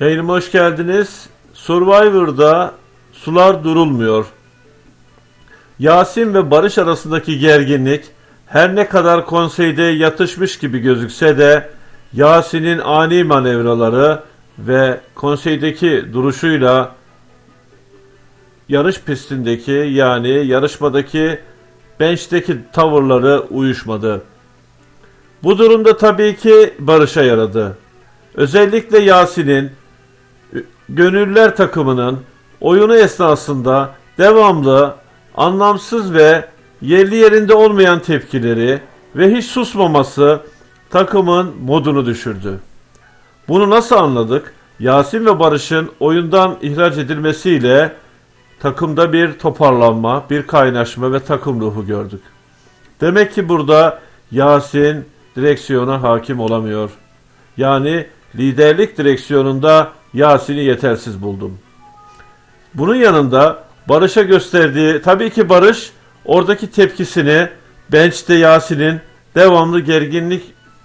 Yayınıma hoş geldiniz. Survivor'da sular durulmuyor. Yasin ve Barış arasındaki gerginlik her ne kadar konseyde yatışmış gibi gözükse de Yasin'in ani manevraları ve konseydeki duruşuyla yarış pistindeki yani yarışmadaki bench'teki tavırları uyuşmadı. Bu durumda tabii ki Barış'a yaradı. Özellikle Yasin'in Gönüller takımının oyunu esnasında devamlı anlamsız ve yerli yerinde olmayan tepkileri ve hiç susmaması takımın modunu düşürdü. Bunu nasıl anladık? Yasin ve Barış'ın oyundan ihraç edilmesiyle takımda bir toparlanma, bir kaynaşma ve takım ruhu gördük. Demek ki burada Yasin direksiyona hakim olamıyor. Yani liderlik direksiyonunda Yasin'i yetersiz buldum. Bunun yanında Barış'a gösterdiği, tabii ki Barış oradaki tepkisini bench'te Yasin'in devamlı gerginlik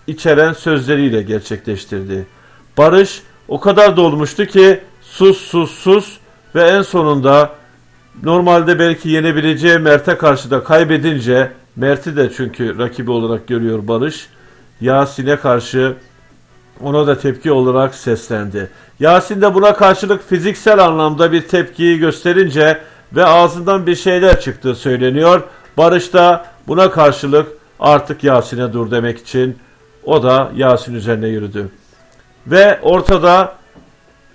içeren sözleriyle gerçekleştirdi. Barış o kadar dolmuştu ki sus sus sus ve en sonunda normalde belki yenebileceği Mert'e karşı da kaybedince Mert'i de çünkü rakibi olarak görüyor Barış. Yasin'e karşı ona da tepki olarak seslendi. Yasin de buna karşılık fiziksel anlamda bir tepkiyi gösterince ve ağzından bir şeyler çıktığı söyleniyor. Barış da buna karşılık artık Yasin'e dur demek için o da Yasin üzerine yürüdü. Ve ortada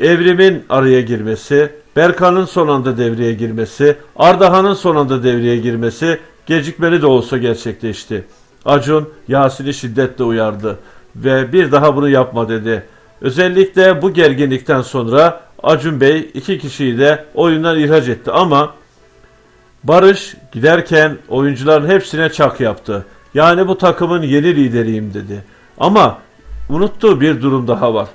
Evrim'in araya girmesi, Berkan'ın son anda devreye girmesi, Ardahan'ın son anda devreye girmesi gecikmeli de olsa gerçekleşti. Acun Yasin'i şiddetle uyardı ve bir daha bunu yapma dedi. Özellikle bu gerginlikten sonra Acun Bey iki kişiyi de oyundan ihraç etti ama Barış giderken oyuncuların hepsine çak yaptı. Yani bu takımın yeni lideriyim dedi. Ama unuttuğu bir durum daha var.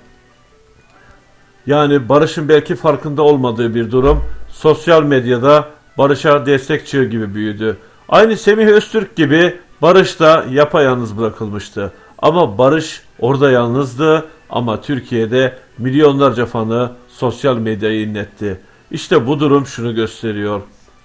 Yani Barış'ın belki farkında olmadığı bir durum. Sosyal medyada Barış'a destek çığı gibi büyüdü. Aynı Semih Öztürk gibi Barış da yapayalnız bırakılmıştı. Ama Barış orada yalnızdı ama Türkiye'de milyonlarca fanı sosyal medyayı inletti. İşte bu durum şunu gösteriyor.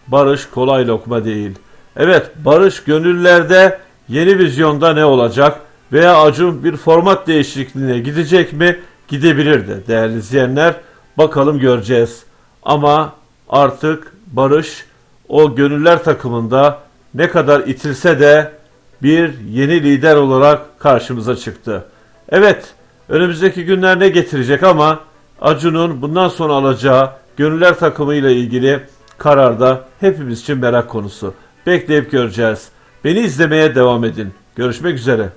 Barış kolay lokma değil. Evet Barış gönüllerde yeni vizyonda ne olacak veya Acun bir format değişikliğine gidecek mi? Gidebilir de değerli izleyenler. Bakalım göreceğiz. Ama artık Barış o gönüller takımında ne kadar itilse de bir yeni lider olarak karşımıza çıktı. Evet, önümüzdeki günler ne getirecek ama Acun'un bundan sonra alacağı gönüller takımı ile ilgili kararda hepimiz için merak konusu. Bekleyip göreceğiz. Beni izlemeye devam edin. Görüşmek üzere.